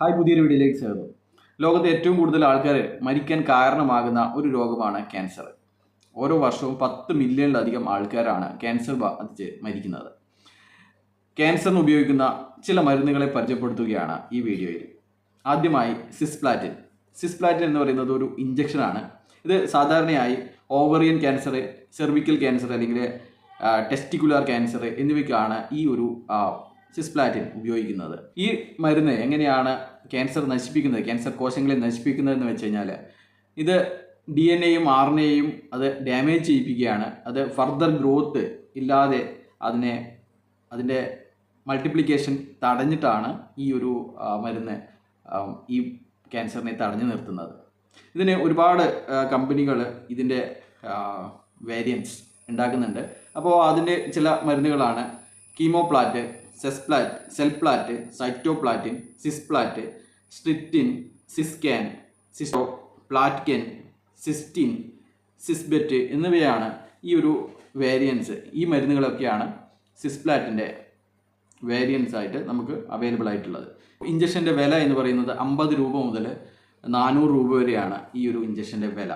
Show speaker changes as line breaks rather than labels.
Hi പുതിയൊരു വീഡിയോയിലേക്ക് സ്വാഗതം. ലോകത്തെ ഏറ്റവും കൂടുതൽ ആൾക്കാർ മരിക്കാൻ കാരണമാകുന്ന ഒരു രോഗമാണ് ക്യാൻസർ ഓരോ വർഷവും പത്ത് മില്യണിലധികം ആൾക്കാരാണ് ക്യാൻസർ ബാധിച്ച് മരിക്കുന്നത്. ക്യാൻസറിന് ഉപയോഗിക്കുന്ന ചില മരുന്നുകളെ പരിചയപ്പെടുത്തുകയാണ് ഈ വീഡിയോയിൽ. ആദ്യമായി സിസ്പ്ലാറ്റിൻ സിസ്പ്ലാറ്റിൻ എന്ന് പറയുന്നത് ഒരു ഇഞ്ചക്ഷനാണ് ഇത് സാധാരണയായി ഓവറിയൻ ക്യാൻസർ സെർവിക്കൽ ക്യാൻസർ അല്ലെങ്കിൽ ടെസ്റ്റിക്കുലാർ ക്യാൻസർ എന്നിവയ്ക്കാണ് ഈ ഒരു സിസ്പ്ലാറ്റിൻ ഉപയോഗിക്കുന്നത്. ഈ മരുന്ന് എങ്ങനെയാണ് ക്യാൻസർ നശിപ്പിക്കുന്നത്? ക്യാൻസർ കോശങ്ങളെ നശിപ്പിക്കുന്നതെന്ന് വെച്ച് കഴിഞ്ഞാൽ ഇത് ഡി എൻ എയും ആർ എൻ എയും അത് ഡാമേജ് ചെയ്യിപ്പിക്കുകയാണ്. അത് ഫർദർ ഗ്രോത്ത് ഇല്ലാതെ അതിനെ അതിന്റെ മൾട്ടിപ്ലിക്കേഷൻ തടഞ്ഞിട്ടാണ് ഈ ഒരു മരുന്ന് ഈ ക്യാൻസറിനെ തടഞ്ഞു നിർത്തുന്നത്. ഇതിന് ഒരുപാട് കമ്പനികൾ ഇതിന്റെ വേരിയൻസ് ഉണ്ടാക്കുന്നുണ്ട്. അപ്പോൾ അതിന്റെ ചില മരുന്നുകളാണ് കീമോപ്ലാറ്റ് സെസ്പ്ലാറ്റ് സെൽപ്ലാറ്റ് സൈറ്റോപ്ലാറ്റിൻ സിസ്പ്ലാറ്റ് സ്ട്രിറ്റിൻ സിസ്കാൻ സിസ്റ്റോ പ്ലാറ്റ്കൻ സിസ്റ്റിൻ സിസ്ബെറ്റ് എന്നിവയാണ് ഈ ഒരു വേരിയൻസ് ഈ മരുന്നുകളൊക്കെയാണ് സിസ്പ്ലാറ്റിന്റെ വേരിയൻസ് ആയിട്ട് നമുക്ക് അവൈലബിൾ ആയിട്ടുള്ളത്. ഇഞ്ചക്ഷന്റെ വില എന്ന് പറയുന്നത് അമ്പത് രൂപ മുതൽ നാനൂറ് രൂപ വരെയാണ് ഈ ഒരു ഇഞ്ചക്ഷന്റെ വില.